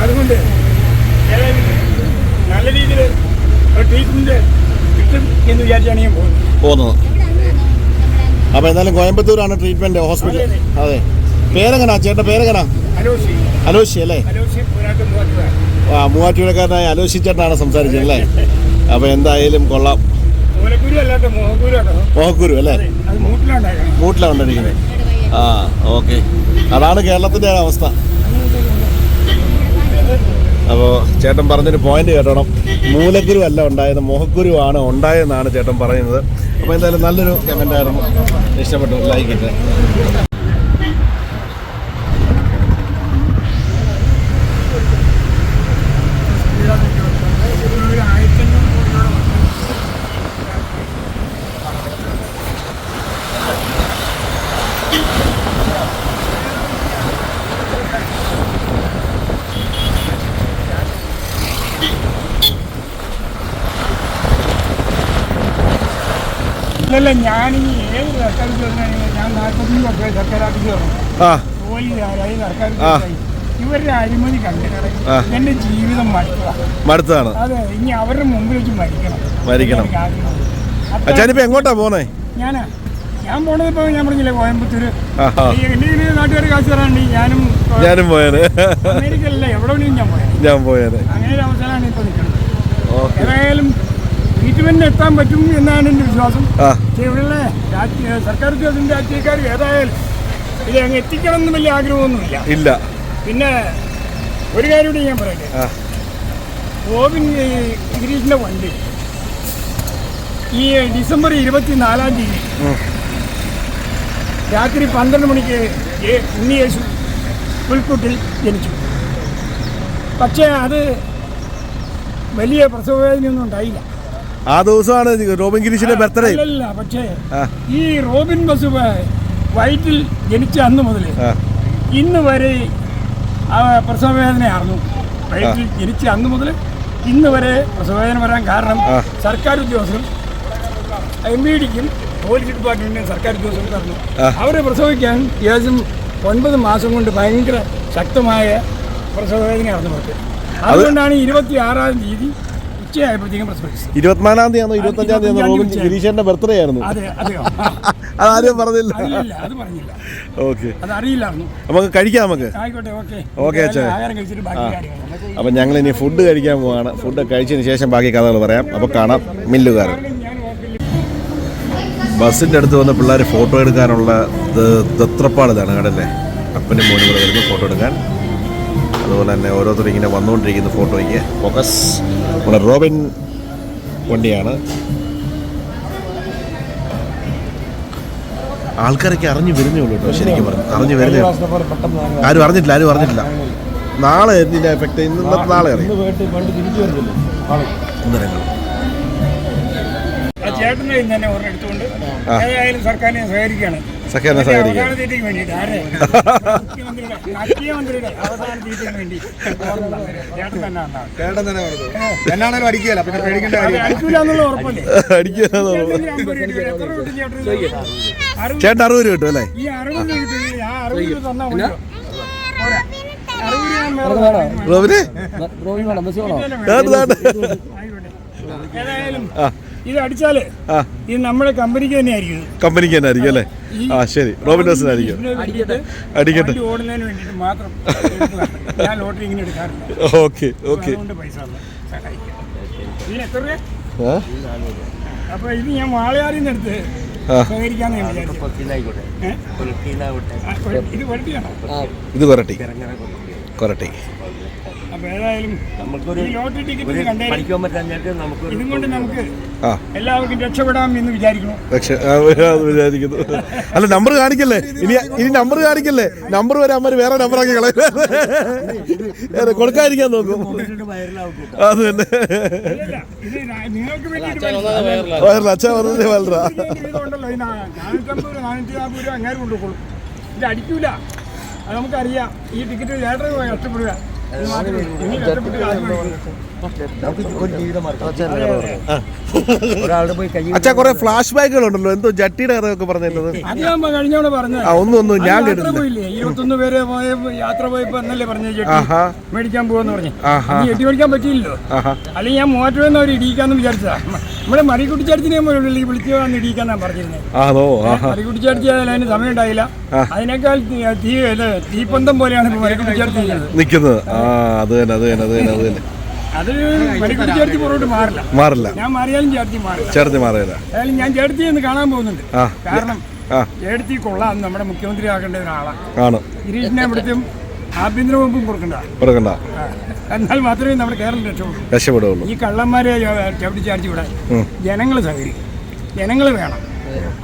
അതുകൊണ്ട് നല്ല രീതിയിൽ ട്രീറ്റ്മെന്റ് കിട്ടും എന്ന് വിചാരിച്ചാണ് ഞാൻ പോകുന്നത്. പോകുന്നത് അപ്പോൾ എന്തായാലും കോയമ്പത്തൂരാണ് ട്രീറ്റ്മെന്റ് ഹോസ്പിറ്റൽ അതെ. പേരെങ്ങനാ? ചേട്ടന്റെ പേരെങ്ങനാ? അലോഷി. അല്ലേ? ആ മൂവാറ്റുപുഴക്കാരനായ അലോഷി ചേട്ടനാണ് സംസാരിച്ചത് അല്ലേ? അപ്പോൾ എന്തായാലും കൊള്ളാം. മോഹക്കുരു അല്ലേ? മൂട്ടിലാണ് കൊണ്ടിരിക്കുന്നത് ആ ഓക്കെ. അതാണ് കേരളത്തിന്റെ അവസ്ഥ അപ്പോൾ ചേട്ടൻ പറഞ്ഞൊരു പോയിന്റ് കേട്ടണം. മൂലക്കുരു അല്ല ഉണ്ടായത് മോഹക്കുരുവാണ് ഉണ്ടായതെന്നാണ് ചേട്ടൻ പറയുന്നത്. അപ്പോൾ എന്തായാലും നല്ലൊരു കമന്റ് ആയിരുന്നു. ഇഷ്ടപ്പെട്ടു ലൈക്ക് ഇട്ട്. ഇല്ലല്ല ഞാൻ ഈ ഏഴ് സർക്കാർ ഞാൻ നാൽപ്പത്തഞ്ച് വർഷമായി സർക്കാർ വന്നു ആ. സർക്കാർ. ഇവരുടെ അഴിമതി കണ്ടിട്ട് ആ. എന്റെ ജീവിതം മടുത്തതാണ്. അതെ ഇനി അവരുടെ മുമ്പിൽ വെച്ച് മരിക്കണം. മരിക്കണം. ആഗ്രഹം. എങ്ങോട്ടാ പോണേ? ഞാനാ. ഞാൻ പോണത് ഇപ്പൊ ഞാൻ പറഞ്ഞില്ലേ കോയമ്പത്തൂര്. എന്റെ നാട്ടുകാർ കാശ് തരാണ്ട് ഞാനും ഞാനും പോയത് അമേരിക്കയിലല്ലേ എവിടെ വേണമെങ്കിലും ഞാൻ പോയത് ഞാൻ പോയത് അങ്ങനെ ഒരു അവസരമാണ് ഇപ്പൊ ട്രീറ്റ്മെന്റിന് എത്താൻ പറ്റും എന്നാണ് എന്റെ വിശ്വാസം. ഇവിടെയുള്ള സർക്കാർ ഉദ്യോഗസ്ഥ രാഷ്ട്രീയക്കാർ ഏതായാലും ഇത് അങ്ങ് എത്തിക്കണം എന്ന് വലിയ ആഗ്രഹമൊന്നുമില്ല. ഇല്ല. പിന്നെ ഒരു കാര്യം കൂടി ഞാൻ പറയട്ടെ? ഗോവിൻ ഗിരീഷിന്റെ വണ്ടി ഈ ഡിസംബർ ഇരുപത്തിനാലാം തീയതി. രാത്രി പന്ത്രണ്ട് മണിക്ക് ഉണ്ണി ഉണ്ണിയേശു പുൽക്കൂട്ടിൽ ജനിച്ചു. പക്ഷേ അത് വലിയ പ്രസവവേദനയൊന്നും ഉണ്ടായില്ല. ആ ദിവസമാണ് റോബിൻ ഗിരീഷിന്റെ ബർത്ത്ഡേ അല്ല പക്ഷേ ഈ റോബിൻ ബസ് വയറ്റിൽ ജനിച്ച അന്ന് മുതൽ ഇന്ന് വരെ പ്രസവവേദനയായിരുന്നു വയറ്റിൽ ജനിച്ച അന്ന് മുതൽ ഇന്ന് വരെ പ്രസവവേദന വരാൻ കാരണം സർക്കാർ ഉദ്യോഗസ്ഥരും എം ബി ഡിക്കും പോലീസ് ഡിപ്പാർട്ട്മെന്റിനും സർക്കാർ ഉദ്യോഗസ്ഥരും പറഞ്ഞു. അവരെ പ്രസവിക്കാൻ ഏകദേശം ഒൻപത് മാസം കൊണ്ട് ഭയങ്കര ശക്തമായ പ്രസവവേദനയായിരുന്നു അവർക്ക്. അതുകൊണ്ടാണ് ഇരുപത്തി ആറാം തീയതി ഉച്ചയായപ്പോഴത്തേക്കും പ്രസവിച്ചത് ഇരുപത്തിനാലാം തീയതി ആണോ? ഇരുപത്തഞ്ചാം തീയതി ആണോ? റോബിൻ ഇരുപത്തഞ്ചാം ഗിരീഷന്റെ ബർത്ത്ഡേ ആയിരുന്നു. അതെ അതെയോ? അതാരും പറഞ്ഞില്ല. അത് പറഞ്ഞില്ല. ഓക്കെ അത് അറിയില്ലായിരുന്നു. നമുക്ക് കഴിക്കാം നമുക്ക്. ആയിക്കോട്ടെ ഓക്കെ ഓക്കേ, അച്ഛാ. ആഹാരം കഴിച്ചിട്ട് ബാക്കി കാര്യങ്ങൾ അപ്പം ഞങ്ങൾ ഇനി ഫുഡ് കഴിക്കാൻ പോവാണ്. ഫുഡ് കഴിച്ചതിന് ശേഷം ബാക്കി കഥകൾ പറയാം. അപ്പോൾ കാണാം മില്ലുകാരൻ. ഹോട്ടലിൽ ബസ്സിന്റെ അടുത്ത് വന്ന പിള്ളേർ ഫോട്ടോ എടുക്കാനുള്ള തത്രപ്പാട് ഇതാണ് കടല്ലേ അപ്പനും മോനും കൂടെ വരുന്നു ഫോട്ടോ എടുക്കാൻ. അതുപോലെ തന്നെ ഓരോരുത്തരും ഇങ്ങനെ വന്നുകൊണ്ടിരിക്കുന്ന ഫോട്ടോയ്ക്ക് ഫോക്കസ് നമ്മുടെ റോബിൻ വണ്ടിയാണ്. ആൾക്കാരൊക്കെ അറിഞ്ഞു വരുന്നേ ഉള്ളൂ കേട്ടോ ശരിക്കും പറഞ്ഞു. അറിഞ്ഞു വരുന്നേ ആരും അറിഞ്ഞിട്ടില്ല ആരും അറിഞ്ഞിട്ടില്ല. നാളെ ഇതിന്റെ എഫക്റ്റ് ഇന്ന് നാളെ അറിയാം. ഇന്നലെ ചേട്ടന്റെ തന്നെ എടുത്തുകൊണ്ട്. ഏതായാലും സർക്കാരിനെ സഹകരിക്കുകയാണ്. സഖ്യാനെ മറ്റേ സഹകരിക്കുക അവസാന തീറ്റയ്ക്ക് വേണ്ടിയിട്ട്. ആരെ? മുഖ്യമന്ത്രിയുടെ അവസാന വേണ്ടി. ചേട്ടൻ തന്നെ ഉണ്ടാവും ചേട്ടൻ തന്നെ പറഞ്ഞു എന്നാണേലും അടിക്കുകയല്ല പിന്നെ പേടിക്കേണ്ട കാര്യം അടിക്കൂല എന്നുള്ള ഉറപ്പല്ലേ? അടിക്കുക ചേട്ടന് അമ്പത് രൂപ എത്ര കിട്ടും ചേട്ടന്? അറുപത് ചേട്ടൻ അറുപത് രൂപ കിട്ടും അല്ലേ? ഈ അറുപത് രൂപ കിട്ടുമെങ്കിൽ ആ അറുപത് രൂപ തന്നാ മതിയോ? പോരാ. അറുപത് രൂപ ഞാൻ വേറെ തരാം. റോബിനെ? ഇതല്ലേ വേണ്ട, വേണ്ട. ആയിക്കോട്ടെ. ഏതായാലും ആ. ഇത് അടിച്ചാൽ ആ. ഇത് നമ്മുടെ കമ്പനിക്ക് തന്നെ ആയിരിക്കും കമ്പനിക്ക് തന്നെ ആയിരിക്കും അല്ലേ ആ ശരി. റോബിൻ ആയിരിക്കും അടിക്കട്ടെ. വണ്ടി ഓടുന്നതിന് വേണ്ടിയിട്ട് മാത്രം ഞാൻ ലോട്ടറി ഇങ്ങനെ എടുക്കാറില്ല. Okay okay. പൈസ. ഇതിന് എത്ര രൂപ അപ്പൊ ഇത് ഞാൻ വാളയാറിൽ നിന്ന് എടുത്ത് ഇത് കൊരട്ടി. കൊരട്ടി. അപ്പൊ ഏതായാലും ഈ ലോട്ടറി ടിക്കറ്റ് കണ്ടേ പഠിക്കാൻ പറ്റാഞ്ഞിട്ട് നമുക്ക് ഇതും കൊണ്ട് നമുക്ക് ആ. എല്ലാവർക്കും രക്ഷപ്പെടാം എന്ന് വിചാരിക്കണം പക്ഷെ ആ, അത് വിചാരിക്കുന്നു. അല്ല നമ്പർ കാണിക്കല്ലേ? ഇനി ഇനി നമ്പർ കാണിക്കല്ലേ? നമ്പർ വരെ അമ്മ വേറെ നമ്പർ ആക്കി കളയും. കൊടുക്കാതിരിക്കാൻ നോക്കും. അത് തന്നെ. വയറിൽ. വയറില്ല അച്ഛൻ പറഞ്ഞത് വയറ ഇത് അടിക്കൂല. അത് നമുക്കറിയാം. ഈ ടിക്കറ്റ്. ഒരാളുടെ പോയി കൈ അച്ഛാ കുറെ ഫ്ലാഷ് ബാക്കുകളുണ്ടല്ലോ എന്തോ ജട്ടിയുടെ കഥയൊക്കെ ഞാൻ കഴിഞ്ഞോടെ പറഞ്ഞത്. ആ ഒന്നും ഒന്നും ഞാൻ ഇരുപത്തൊന്ന് പേര് പോയ യാത്ര പോയപ്പോ എന്നല്ലേ പറഞ്ഞു മേടിക്കാൻ പോവെന്ന് പറഞ്ഞു. ജട്ടി മേടിക്കാൻ പറ്റിയില്ലല്ലോ. അല്ലെങ്കിൽ ഞാൻ മൂവാറ്റുപുഴന്ന് അവർ ഇടിക്കാന്ന് വിചാരിച്ചതാ. നമ്മുടെ മറിക്കുട്ടിച്ചേർത്തിനെ വിളിച്ചു വന്ന് ഇടിക്കാന്നാ പറഞ്ഞിരുന്നത് മറിക്കുട്ടിച്ചേർത്തി അതിന് സമയം ഉണ്ടായില്ല അതിനേക്കാൾ തീ- തീപ്പന്തം പോലെയാണ് ചെയ്യുന്നത് നിക്കുന്നത് ആ അത് തന്നെ അത് തന്നെ അത് തന്നെ അത് തന്നെ. മാറില്ല. മാറില്ല. ഞാൻ മാറിയാലും ചേർത്തി മാറില്ല. ചേർത്തി മാറിയില്ല ഏതായാലും ഞാൻ ചേർത്തി എന്ന് കാണാൻ പോകുന്നുണ്ട്. കാരണം ചേർത്തി കൊള്ളാം നമ്മുടെ മുഖ്യമന്ത്രി ആക്കേണ്ട ഒരാളാണ് ആണ്. ഗിരീഷിനെ ഇവിടുത്തും ആഭ്യന്തര വകുപ്പും കൊടുക്കണ്ട. കൊടുക്കണ്ട. എന്നാൽ മാത്രമേ നമ്മുടെ കേരളം രക്ഷപ്പെടൂ രക്ഷപ്പെടുള്ളൂ. ഈ കള്ളന്മാരെ ചവിട്ടി ചാടിച്ച് വിടാൻ. ജനങ്ങൾ സഹകരിക്കും. ജനങ്ങൾ വേണം.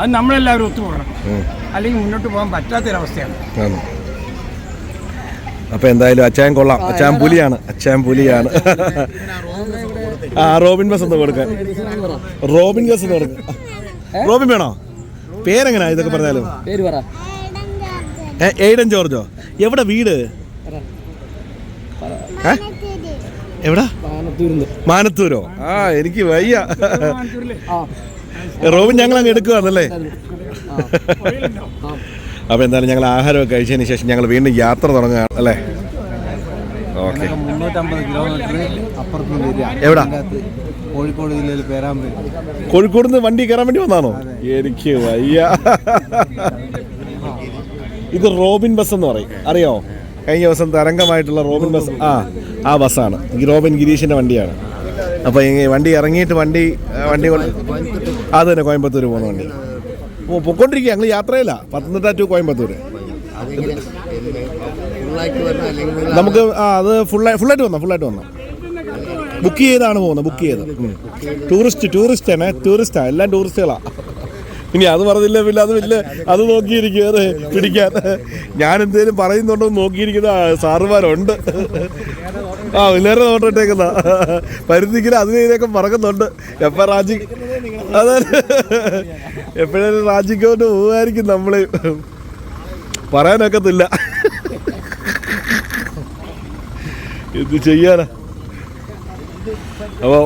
അത് നമ്മളെല്ലാവരും ഒത്തുപോകണം. അല്ലെങ്കിൽ മുന്നോട്ട് പോകാൻ പറ്റാത്തൊരവസ്ഥയാണ്. ആണ് അപ്പൊ എന്തായാലും അച്ചായൻ കൊള്ളാം. അച്ചായൻ പുലിയാണ്. അച്ചായൻ പുലിയാണ്. ആ റോബിൻ ബസ് ഒന്ന് കൊടുക്കാൻ. റോബിൻ ബസ് കൊടുക്ക. റോബിൻ വേണോ? പേരെങ്ങനാ ഇതൊക്കെ പറഞ്ഞാലും? പേര് പറ. ഏ, എയ്ഡൻ ജോർജോ. എവിടെ വീട്? എവിടെ? മാനത്തൂരോ? ആ എനിക്ക് വയ്യ. റോബിൻ ഞങ്ങൾ അങ്ങ് എടുക്കുവാന്നല്ലേ പുഴയിലുണ്ടോ? അപ്പൊ എന്തായാലും ഞങ്ങൾ ആഹാരമൊക്കെ കഴിച്ചതിന് ശേഷം ഞങ്ങൾ വീണ്ടും യാത്ര തുടങ്ങുകയാണ് അല്ലേ? ഓക്കെ. എവിടാ? കോഴിക്കോട് ജില്ലയിൽ പേരാമ്പ്ര കോഴിക്കോട് നിന്ന് വണ്ടി കയറാൻ വേണ്ടി വന്നാണോ? എനിക്ക് വയ്യ. ഇത് റോബിൻ ബസ് എന്ന് പറയും. അറിയോ? കഴിഞ്ഞ ദിവസം തരംഗമായിട്ടുള്ള റോബിൻ ബസ് ആ ആ ബസ്സാണ്. റോബിൻ ഗിരീഷിന്റെ വണ്ടിയാണ്. അപ്പോൾ വണ്ടി ഇറങ്ങിയിട്ട് വണ്ടി വണ്ടി കൊണ്ട് അത് തന്നെ കോയമ്പത്തൂർ പോകുന്ന വണ്ടി. ഓ പൊക്കോണ്ടിരിക്കുക. ഞങ്ങൾ യാത്രയില്ല. പത്തനംതിട്ട ടു കോയമ്പത്തൂർ നമുക്ക് ആ അത് ഫുള്ളായി ഫുള്ളായിട്ട് വന്നോ ഫുള്ളായിട്ട് വന്നോ? ബുക്ക് ചെയ്താണ് പോകുന്നത് ബുക്ക് ചെയ്ത് ടൂറിസ്റ്റ് ടൂറിസ്റ്റ് ആണ് ടൂറിസ്റ്റാ എല്ലാം ടൂറിസ്റ്റുകളാണ് ഇനി അത് പറഞ്ഞില്ല പിന്നെ അത് വലിയ അത് നോക്കിയിരിക്കും അത് പിടിക്കാൻ. ഞാൻ എന്തേലും പറയുന്നുണ്ടോ നോക്കിയിരിക്കുന്ന സാറുമാരുണ്ട്. ആ പിള്ളേരെ നോട്ടം ഇട്ടേക്കുന്ന. പരുത്തിക്കിന് അതിന് ഇതിനൊക്കെ പറക്കുന്നുണ്ട് എപ്പ റാജി അതെ. എപ്പോഴും റാജിക്കോട്ട് പോവായിരിക്കും നമ്മളെ. പറയാനൊക്കത്തില്ല. എന്ത് ചെയ്യാനാ. അപ്പോൾ